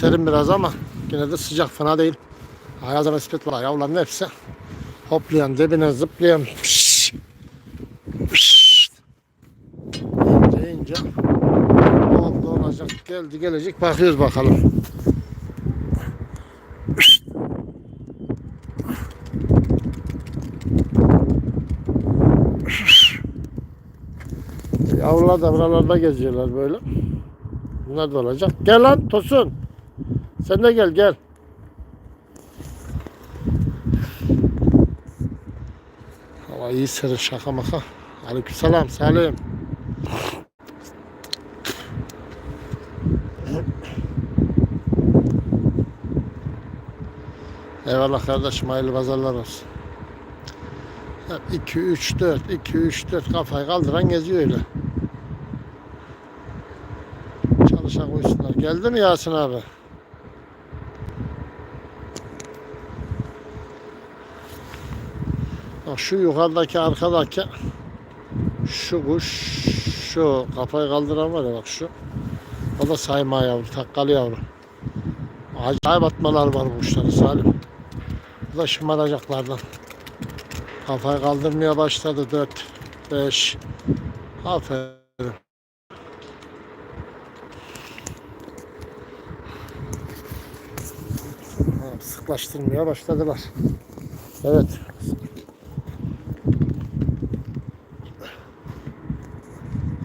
Serin biraz ama yine de sıcak fena değil. Ayaz'a nispet var yavruların hepsi. Hoplayan, dibine zıplayan. Pişt. Pişt. İnce ince. Oldu olacak. Geldi gelecek. Bakıyoruz bakalım. Pişt. Yavrular da buralarda geziyorlar böyle. Bunlar da olacak. Gel lan Tosun. Sen de gel gel. Hava iyi serin şaka maka. Aleykümselam Salim. Eyvallah kardeşim hayırlı pazarlar olsun. 2 3 4 2 3 4 kafayı kaldıran geziyor öyle. Çalışan koysunlar. Geldi mi Yasin abi? Bak şu yukarıdaki arkadaki şu kuş şu kafayı kaldıran var ya bak şu. O da sayma yavru, takkalı yavru. Acayip atmalar var bu kuşların Salim. Bu da şımaracaklardan. Kafayı kaldırmaya başladı 4 5 Aferin. Sıklaştırmaya başladılar. Evet.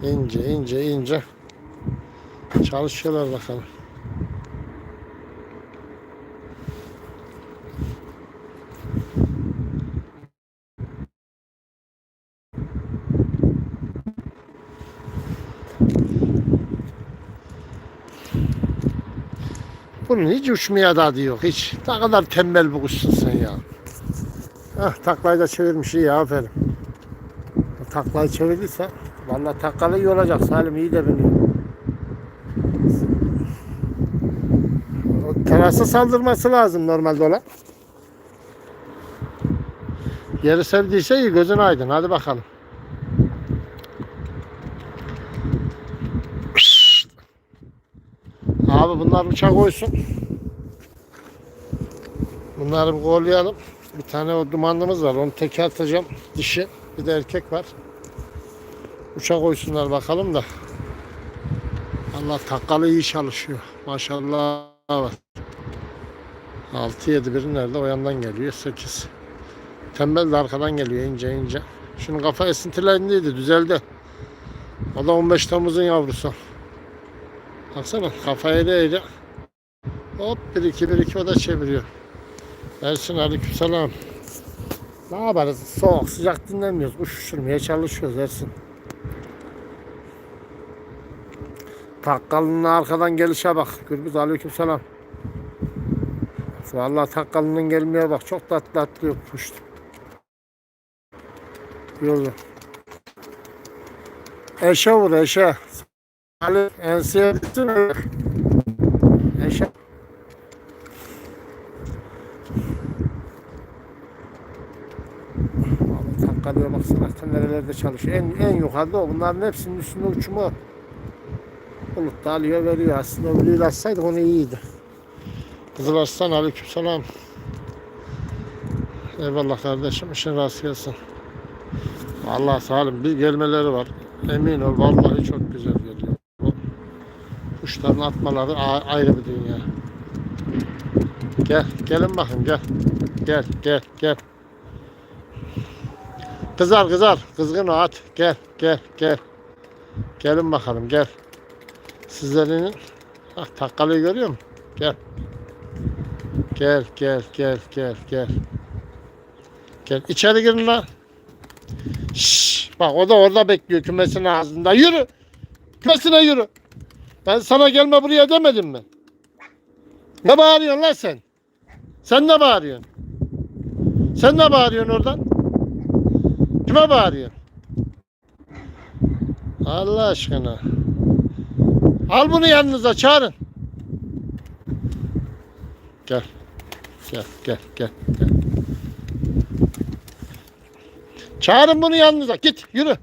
İnce ince ince çalışıyorlar bakalım. Bunun hiç uçmaya dadı yok. Hiç. Ne kadar tembel bir kuşsun sen ya. Hah taklayı da çevirmiş iyi aferin. Taklayı çevirdiyse vallahi takkalı iyi olacak Salim iyi de biniyor. Terasa saldırması lazım normalde olan. Yeri sevdiyse iyi gözün aydın hadi bakalım. Abi bunlar uçak koysun. Bunları bir kollayalım. Bir tane o dumanlımız var. Onu teke atacağım. Dişi. Bir de erkek var. Uçak koysunlar bakalım da. Allah takkalı iyi çalışıyor. Maşallah var. 6 7 biri nerede? O yandan geliyor. 8. Tembel de arkadan geliyor ince ince. Şunun kafa esintilerindeydi. Düzeldi. O da 15 Temmuz'un yavrusu. Baksana kafaya değdi. Hop 1 2 1 2 o da çeviriyor. Ersin aleykümselam. Ne yaparız? Soğuk sıcak dinlemiyoruz. Kuş uçurmaya çalışıyoruz Ersin. Takkalının arkadan gelişe bak. Gürbüz aleykümselam. Vallahi takkalının gelmeye bak. Çok tatlı atlıyor kuş. Yolu. Eşe vur eşe. Ali enseye bittin mi? Eşe. Abi Takkalıya baksana nerelerde çalışıyor. En, en yukarıda o. Bunların hepsinin üstünde uçumu. Bulut da alıyor veriyor. Aslında öbürüyle açsaydık onu iyiydi. Kızıl Arslan aleykümselam. Eyvallah kardeşim işin rast gelsin. Allah salim bir gelmeleri var. Emin ol vallahi çok güzel geliyor. Bu Kuşların atmaları ayrı bir dünya. Gel, gelin bakın gel. Gel, gel, gel. Kızar, kızar. Kızgın at. Gel, gel, gel. Gelin bakalım gel. Sizlerin ah, takkalıyı görüyor musun? Gel. Gel, gel, gel, gel, gel. Gel. İçeri girin lan. Şşş, bak o da orada bekliyor kümesin ağzında. Yürü. Kümesine yürü. Ben sana gelme buraya demedim mi? Ne bağırıyorsun lan sen? Sen ne bağırıyorsun? Sen ne bağırıyorsun oradan? Kime bağırıyorsun? Allah aşkına. Al bunu yanınıza çağırın. Gel. Gel, gel, gel, gel. Çağırın bunu yanınıza. Git, yürü.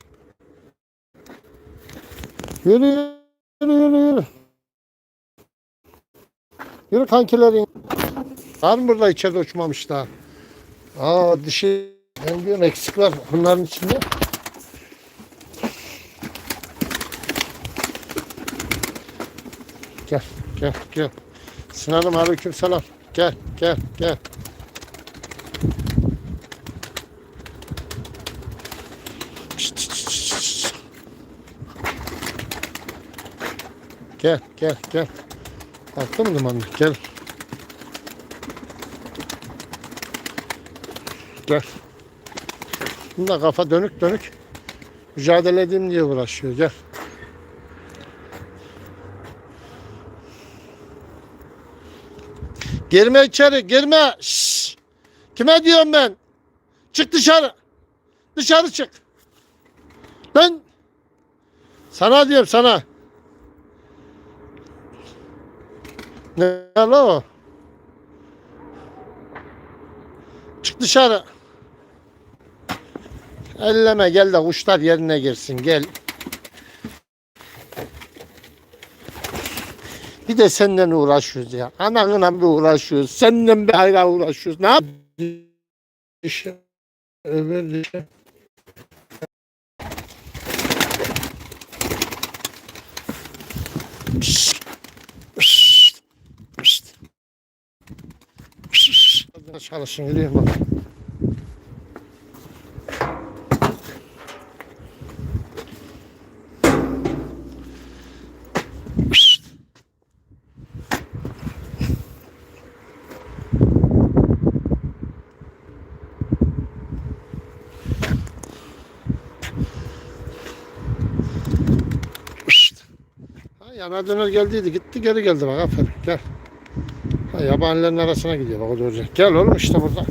Yürü, yürü, yürü, yürü. Yürü kankilerin. Var mı burada içeride uçmamış daha? Aa dişi ben diyorum eksik var bunların içinde. Gel gel gel. Sinan'ım aleyküm selam. Gel gel gel. Gel gel gel. Kalktı mı dumanlı? Gel. Gel. Bunda kafa dönük dönük. Mücadele edeyim diye uğraşıyor. Gel. Girme içeri, girme. Şşş. Kime diyorum ben? Çık dışarı. Dışarı çık. Ben sana diyorum sana. Ne la o? Çık dışarı. Elleme gel de kuşlar yerine girsin gel. Bir de senden uğraşıyoruz ya. Ananla bir uğraşıyoruz. Senden bir hayra uğraşıyoruz. Ne yap? Pişt. Pişt. Çalışın bak. Ha, yana döner geldiydi. Gitti geri geldi bak aferin. Gel. Ha, yabanilerin arasına gidiyor bak o doğru. Gel oğlum işte burada.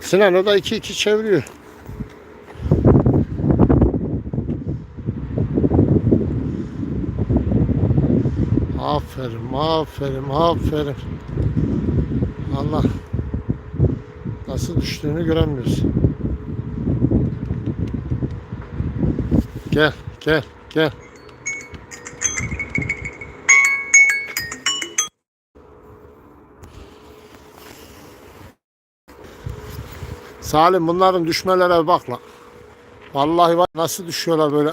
Sinan o da iki iki çeviriyor. Aferin, aferin, aferin. Allah nasıl düştüğünü göremiyoruz. Gel, gel, gel. Salim bunların düşmelere bak la. Vallahi bak nasıl düşüyorlar böyle.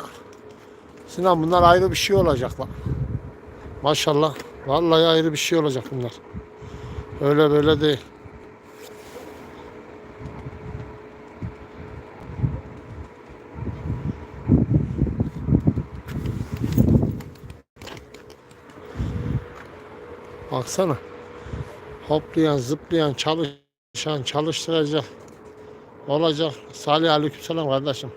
Sinan bunlar ayrı bir şey olacak la. Maşallah. Vallahi ayrı bir şey olacak bunlar. Öyle böyle değil. Baksana. Hoplayan, zıplayan, çalışan, çalıştıracak. Olacak. Salih aleykümselam kardeşim.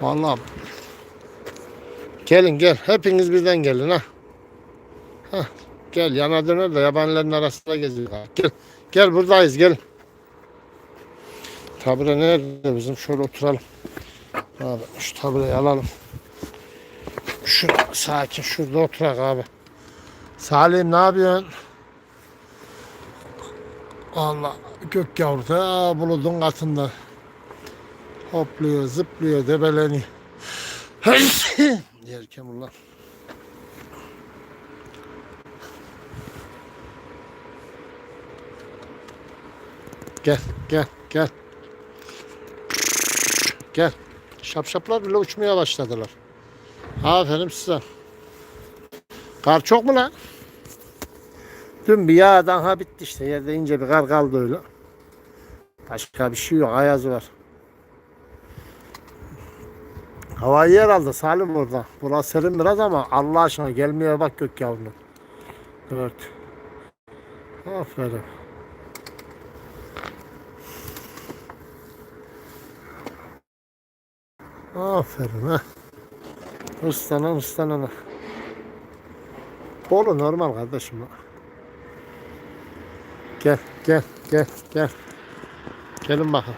Vallahi Gelin gel. Hepiniz birden gelin ha. Gel yana döner de yabanilerin arasında geziyor. Gel. Gel buradayız gel. Tabure nerede bizim? Şöyle oturalım. Abi şu tabureyi alalım. Şurada sakin şurada oturak abi. Salim ne yapıyorsun? Allah gök yavru ta bulutun katında. Hopluyor, zıplıyor, debeleniyor. Yerken ulan. Gel, gel, gel. Gel. Şapşaplar bile uçmaya başladılar. Aferin size. Kar çok mu lan? Dün bir yağdan ha bitti işte. Yerde ince bir kar kaldı öyle. Başka bir şey yok. Ayaz var. Havayı yer aldı Salim orada. Burası serin biraz ama Allah aşkına gelmeye bak gök yavrunu. Evet. Aferin. Aferin ha. Islanan ıslanana. Bolu normal kardeşim. Gel gel gel gel. Gelin bakalım.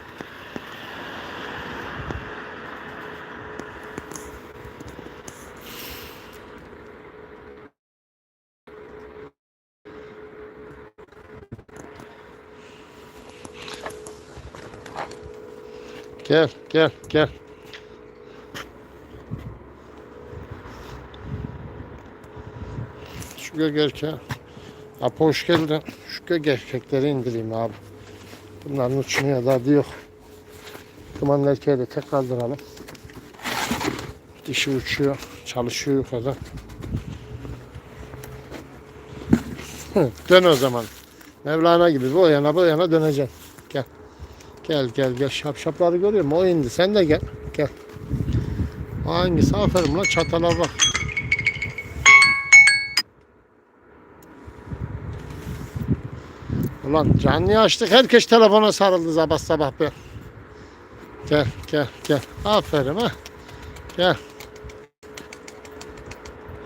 Gel gel gel. Şu gök erkeği. Apo hoş geldin. Şu gök indireyim abi. Bunların uçmaya da yok. Duman erkeği de tek kaldıralım. Dişi uçuyor. Çalışıyor yukarıda. Dön o zaman. Mevlana gibi bu yana bu yana döneceksin. Gel. Gel gel gel. Şapşapları görüyor musun? O indi. Sen de gel. Gel. Hangisi? Aferin lan çatala bak. Ulan canlı açtık. Herkes telefona sarıldı sabah sabah be. Gel gel gel. Aferin ha. Gel.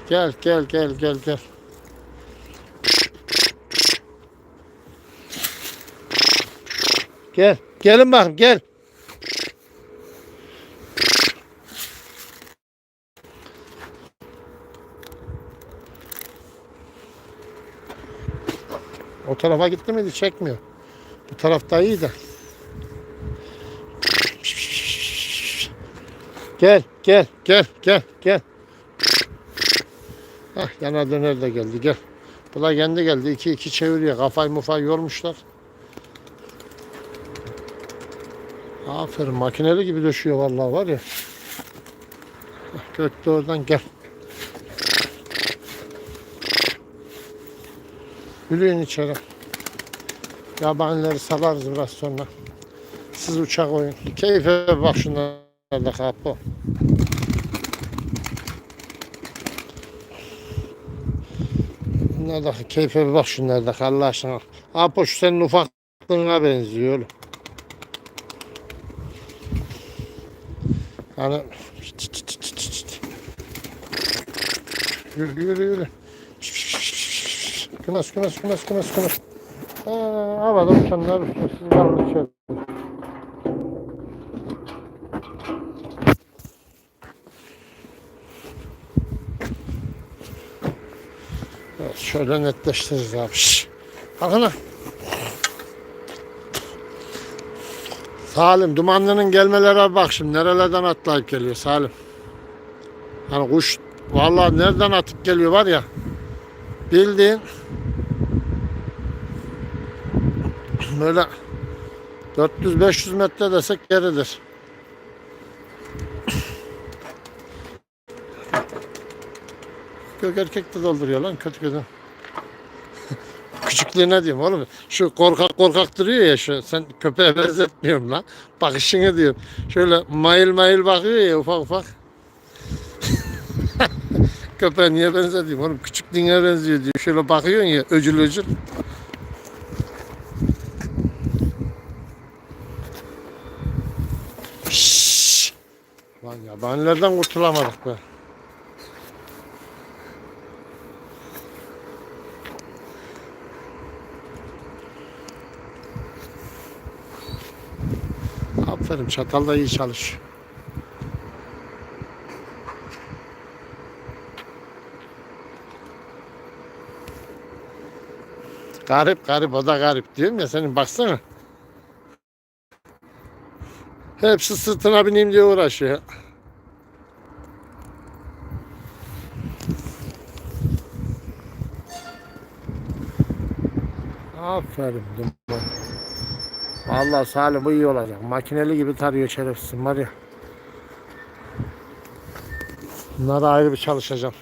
Gel gel gel gel gel. Gel. Gelin bakayım gel. Tarafa gitti miydi çekmiyor. Bu tarafta iyi de. Gel gel gel gel gel. Hah yana döner de geldi gel. Bu da kendi geldi. iki iki çeviriyor. Kafayı mufayı yormuşlar. Aferin makineli gibi döşüyor vallahi var ya. Hah, Gökte oradan gel. Yürüyün içeri. Yabanileri salarız biraz sonra. Siz uçak oyun. Keyfe bak şunlarda kapı. Bunlar da keyfe bak şunlarda Allah aşkına. Apo şu senin ufaklığına benziyor oğlum. Yani yürü yürü yürü. Kınas kınas kınas kınas kınas. Aa, havada uçanlar uçuyor. Siz kalın içeri. Evet, şöyle netleştiririz abi. Bakın. Salim dumanlının gelmelere bak şimdi nerelerden atlayıp geliyor Salim. Hani kuş vallahi nereden atıp geliyor var ya. Bildiğin böyle 400-500 metre desek geridir. Gök erkek de dolduruyor lan kötü kötü. Küçüklüğüne diyorum oğlum. Şu korkak korkak duruyor ya şu. Sen köpeğe benzetmiyorum lan. Bakışını diyorum. Şöyle mayıl mayıl bakıyor ya ufak ufak. Köpeğe niye benzetiyorum oğlum? Küçüklüğüne benziyor diyor. Şöyle bakıyorsun ya öcül öcül. Yabanilerden kurtulamadık be. Aferin çatal da iyi çalış. Garip garip o da garip diyorum ya senin baksana. Hepsi sırtına bineyim diye uğraşıyor. Aferin duman. Vallahi Salim bu iyi olacak. Makineli gibi tarıyor şerefsiz var ya. Bunlara ayrı bir çalışacağım.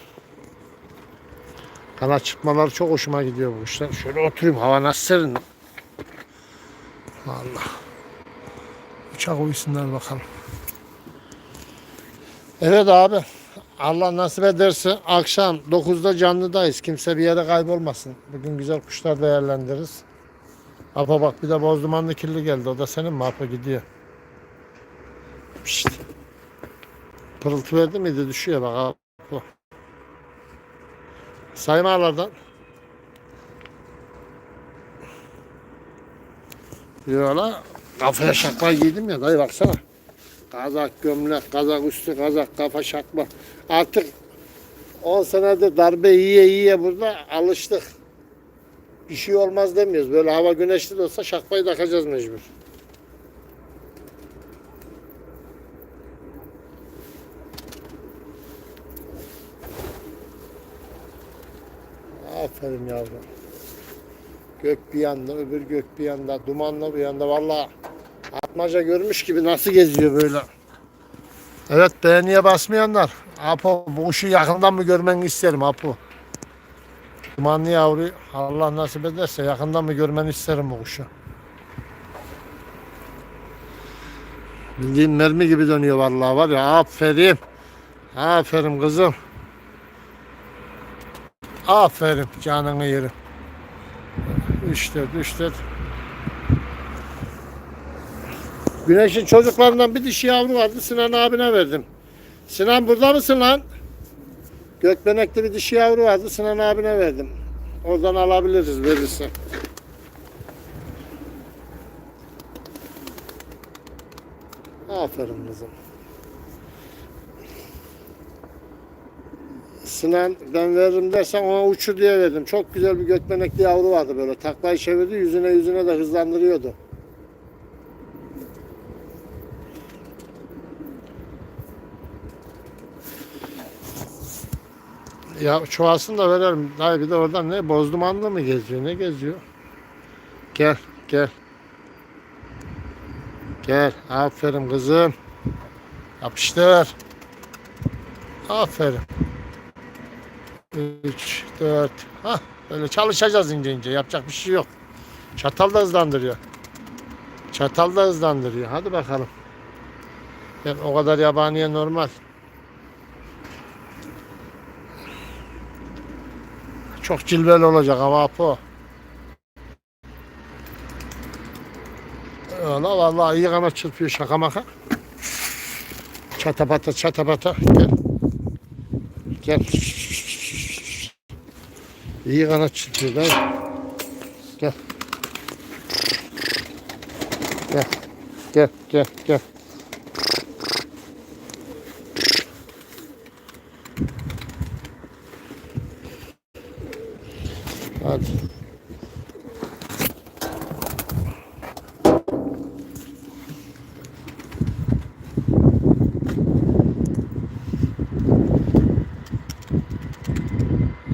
Kanat çıkmaları çok hoşuma gidiyor bu işler. Şöyle oturayım hava nasıl serin. Allah. Uçak uyusunlar bakalım. Evet abi. Allah nasip ederse akşam 9'da canlıdayız. Kimse bir yere kaybolmasın. Bugün güzel kuşlar değerlendiririz. Apa bak bir de boz dumanlı kirli geldi. O da senin mi? Apa gidiyor. Pişt. Pırıltı verdi miydi? Düşüyor bak. Apa. Saymalardan. Yola kafaya şapka giydim ya dayı baksana. Kazak, gömlek, kazak üstü, kazak, kafa şapka. Artık 10 senedir darbe yiye yiye burada alıştık. Bir şey olmaz demiyoruz. Böyle hava güneşli de olsa şapkayı takacağız mecbur. Aferin yavrum. Gök bir yanda, öbür gök bir yanda, dumanlı bir yanda. Vallahi atmaca görmüş gibi nasıl geziyor böyle. Evet beğeniye basmayanlar. Apo bu kuşu yakından mı görmeni isterim Apo. Dumanlı yavruyu Allah nasip ederse yakından mı görmeni isterim bu kuşu. Bildiğin mermi gibi dönüyor vallahi var ya aferin. Aferin kızım. Aferin canını yerim. İşte işte. Güneşin çocuklarından bir dişi yavru vardı. Sinan abine verdim. Sinan burada mısın lan? Gökbenekli bir dişi yavru vardı. Sinan abine verdim. Oradan alabiliriz verirse. Aferin kızım. Sinan ben veririm dersen ona uçur diye verdim. Çok güzel bir gökbenekli yavru vardı böyle. Taklayı çevirdi yüzüne yüzüne de hızlandırıyordu. Ya çoğalsın da verelim. Dayı bir de oradan ne bozdumanlı mı geziyor? Ne geziyor? Gel gel. Gel. Aferin kızım. Yapıştır. Aferin. 3, 4. Hah, böyle çalışacağız ince ince. Yapacak bir şey yok. Çatal da hızlandırıyor. Çatal da hızlandırıyor. Hadi bakalım. Yani o kadar yabaniye normal. Çok cilveli olacak ama Apo. Valla vallahi iyi kanat çırpıyor şaka maka. Çatapata çatapata gel. Gel. İyi kanat çırpıyor gel. Gel. Gel. Gel gel gel. Hadi.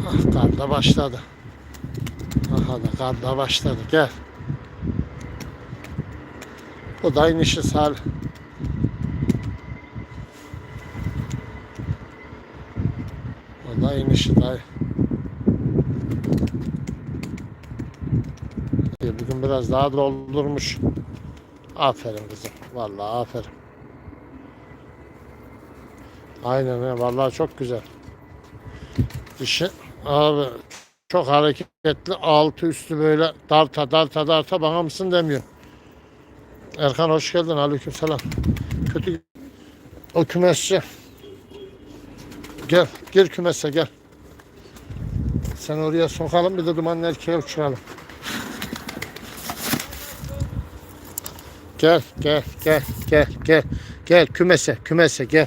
Ah kar da başladı. Aha da kar da başladı. Gel. Bu da inişi sal. O da inişi dayı. İyi, Bugün biraz daha doldurmuş. Aferin kızım. Vallahi aferin. Aynen he. Vallahi çok güzel. Dişi abi çok hareketli. Altı üstü böyle darta darta darta bana mısın demiyor. Erkan hoş geldin. Aleykümselam. Kötü o kümesçi. Gel. Gir kümese gel. Sen oraya sokalım bir de dumanlı erkeğe uçuralım. Gel gel gel gel gel. Gel kümese kümese gel.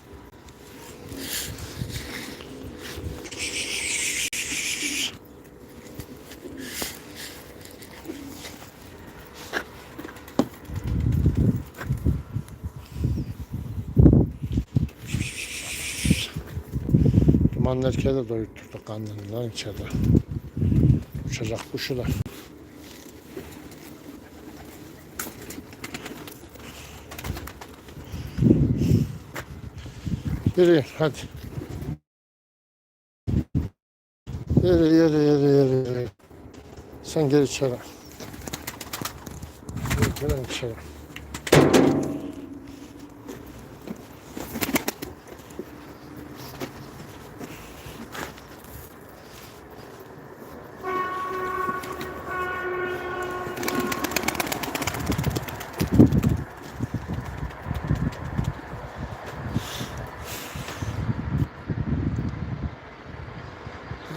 Dumanlı erkeğe de doyurtturduk kandını lan içeride. Uçacak kuşu da. Yürü hadi. Yürü yürü yürü yürü yürü. Sen gel içeri. Gel içeri.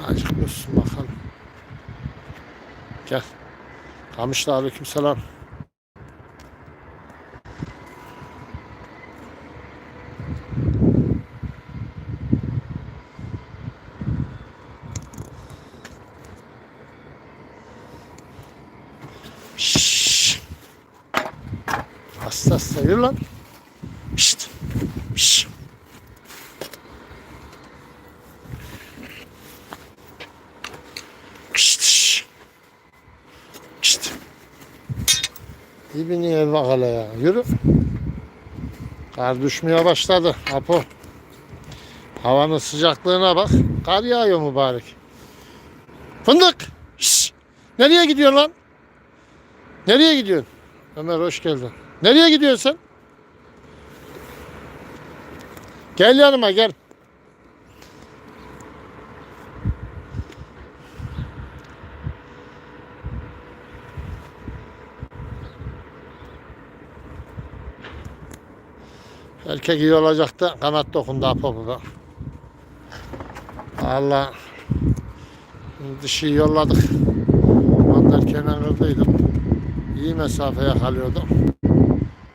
Azıcık dursun bakalım. Gel. Kamışla aleyküm selam. sen yürü lan. Pişt. Pişt. Pişt. Pişt. İbni ev bakala ya. Yürü. Kar düşmeye başladı. Apo. Havanın sıcaklığına bak. Kar yağıyor mübarek. Fındık. Şşş. Nereye gidiyorsun lan? Nereye gidiyorsun? Ömer hoş geldin. Nereye gidiyorsun sen? Gel yanıma gel. Erkek iyi olacak da kanat dokundu Apo'da. Allah dişi yolladık. Mandar kenar kırdıydım. İyi mesafe yakalıyordu.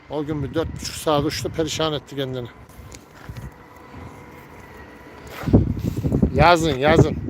O gün bir dört buçuk saat uçtu perişan etti kendini. Yazın yazın.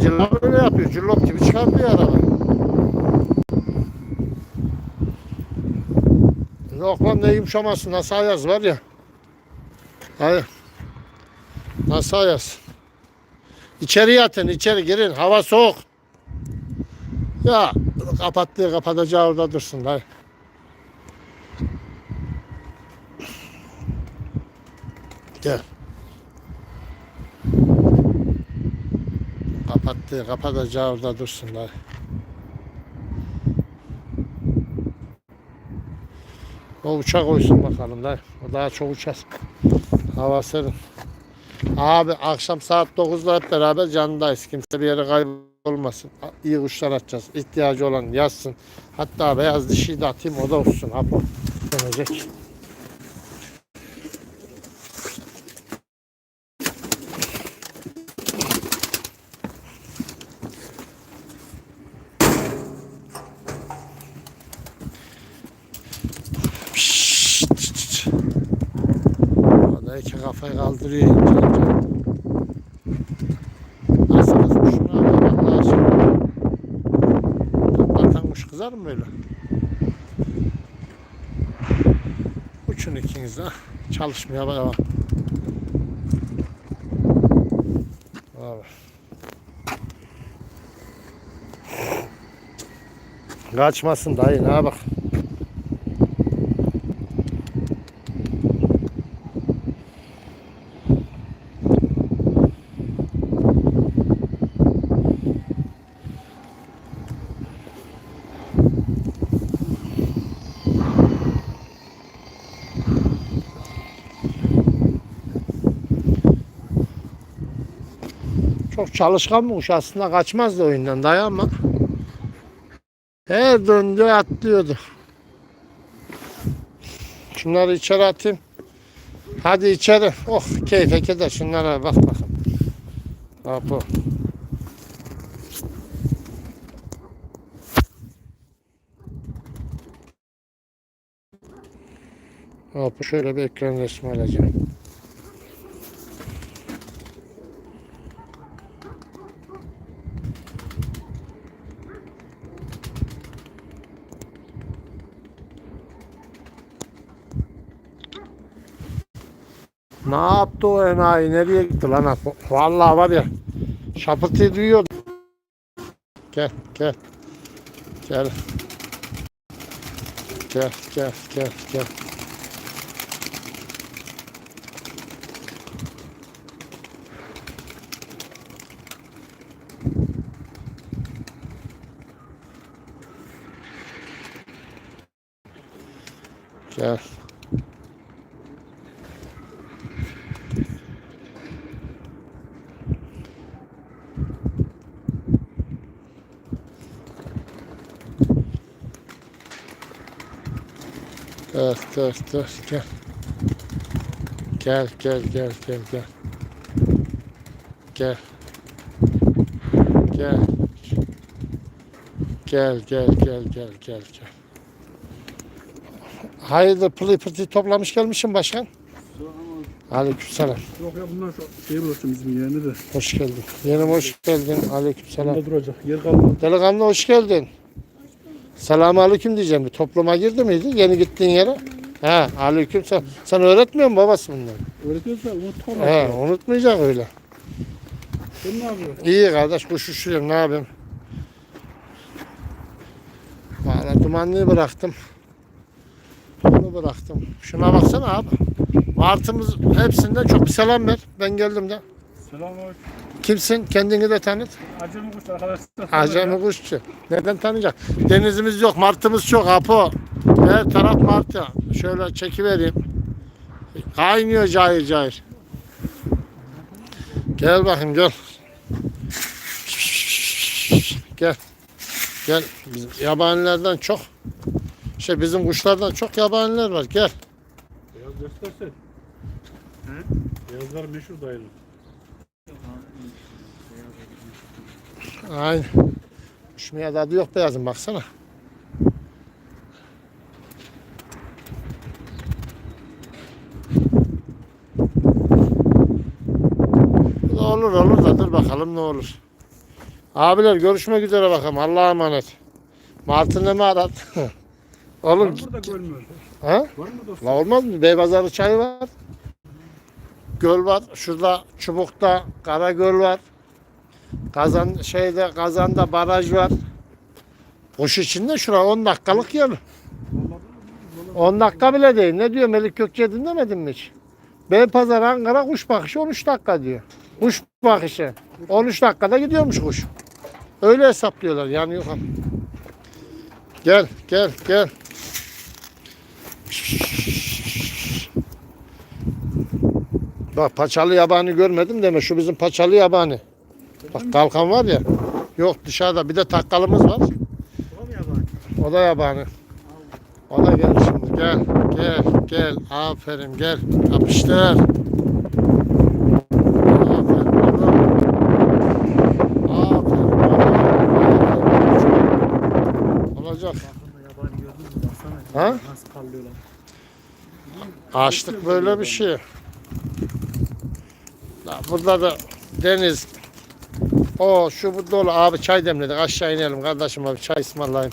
Cillop öyle yapıyor. Cillop gibi çıkartıyor araba. Yok lan ne yumuşaması. Nasıl ayaz var ya. Hayır. Nasıl ayaz. İçeri yatın içeri girin. Hava soğuk. Ya kapattığı kapatacağı orada dursun. Hayır. Gel. Kapattı. Kapatacağı orada dursun. Hayır. O uçak uysun bakalım da. O daha çok uçar. Hava serin. Abi akşam saat 9'da hep beraber canındayız. Kimse bir yere kaybolmasın. İyi kuşlar atacağız. İhtiyacı olan yazsın. Hatta beyaz dişiyi de atayım o da uçsun. Apo. Dönecek. Pişt. Orada iki kafayı kaldırıyor ince ince. Nasıl kızmış şuna bak Allah aşkına. Zaten kuş kızar mı böyle? Uçun ikiniz de. Çalışmaya devam. Abi. Kaçmasın dayı ne bak. Çok çalışkan bir kuş aslında kaçmazdı oyundan dayı ama her döndü atlıyordu. Şunları içeri atayım. Hadi içeri. Oh keyfe keder. Şunlara bak bakın. Bak bu. Hop şöyle bir ekran resmi alacağım. Ne yaptı o enayi? Nereye gitti lan? Vallahi var ya. Şapırtıyı duyuyordu. Gel. Gel. Gel gel gel gel. Gel. Dur dur gel. Gel gel gel gel gel. Gel. Gel. Gel gel gel gel gel gel. Hayırdır pılı pırtı toplamış gelmişsin başkan. Aleykümselam. Yok ya bunlar şey bırakacağım bizim yeğeni de. Hoş geldin. Yenim hoş geldin. Aleykümselam. Burada duracak. Yer kalmadı. Delikanlı hoş geldin. Selamun aleyküm diyeceğim. Bir topluma girdi miydi? Yeni gittiğin yere. He aleyküm selam. Sen öğretmiyor musun babası bunları? Öğretiyoruz da unutma. He unutmayacak öyle. Sen ne yapıyorsun? İyi kardeş kuş uçuruyorum ne yapayım. Valla dumanlıyı bıraktım. Bunu bıraktım. Şuna baksana abi. Martımız hepsinden çok bir selam ver. Ben geldim de. Selamünaleyküm. Kimsin? Kendini de tanıt. Acemi kuş arkadaşlar. Acemi kuşçu. Neden tanıyacak? Denizimiz yok, martımız çok Apo. Her taraf martı. Şöyle çekivereyim. Kaynıyor cayır cayır. Gel bakayım gel. Gel. Gel. Bizim yabanilerden çok. Şey bizim kuşlardan çok yabaniler var. Gel. Beyaz göstersen. Beyazlar meşhur dayılı. Aynen. Uçmaya da adı yok beyazın baksana. Olur olur da dur bakalım ne olur. Abiler görüşmek üzere bakalım. Allah'a emanet. Martın'ı mı arat? Var Oğlum mı burada göl mü? ha? Var mı dostum? La olmaz mı? Beypazarı çayı var. Göl var. Şurada Çubuk'ta Karagöl var. Kazan şeyde Kazan'da baraj var. Kuş içinde şura 10 dakikalık yer. 10 dakika bile değil. Ne diyor Melik Gökçe dinlemedin mi hiç? Beypazar Ankara kuş bakışı 13 dakika diyor. Kuş bakışı. 13 dakikada gidiyormuş kuş. Öyle hesaplıyorlar yani yok. Gel gel gel. Bak paçalı yabani görmedim deme. Şu bizim paçalı yabani. Bak kalkan var ya. Yok dışarıda. Bir de takkalımız var. O da yabani. O da gel şimdi. Gel. Gel. Gel. Aferin. Gel. Yapıştır. Aferin oğlum. Aferin oğlum. Aferin. Olacak. Yabani gördün mü? Baksana. Ha? Nasıl parlıyorlar. Açlık böyle bir şey. La Burada da deniz. O şu bu dolu abi çay demledik aşağı inelim kardeşim abi çay ısmarlayayım.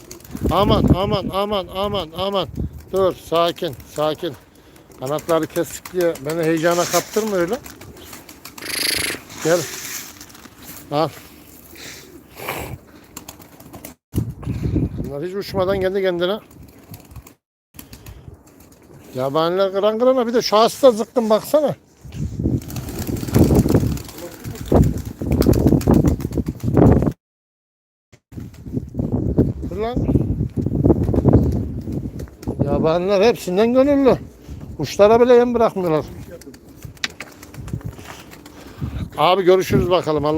Aman aman aman aman aman. Dur sakin sakin. Kanatları kesik diye beni heyecana kaptırma öyle. Gel. Al. Bunlar hiç uçmadan kendi kendine. Yabaniler kıran kırana bir de şu hasta zıkkın baksana. Dur lan. Yabaniler hepsinden gönüllü. Kuşlara bile yem bırakmıyorlar. Abi görüşürüz bakalım. Allah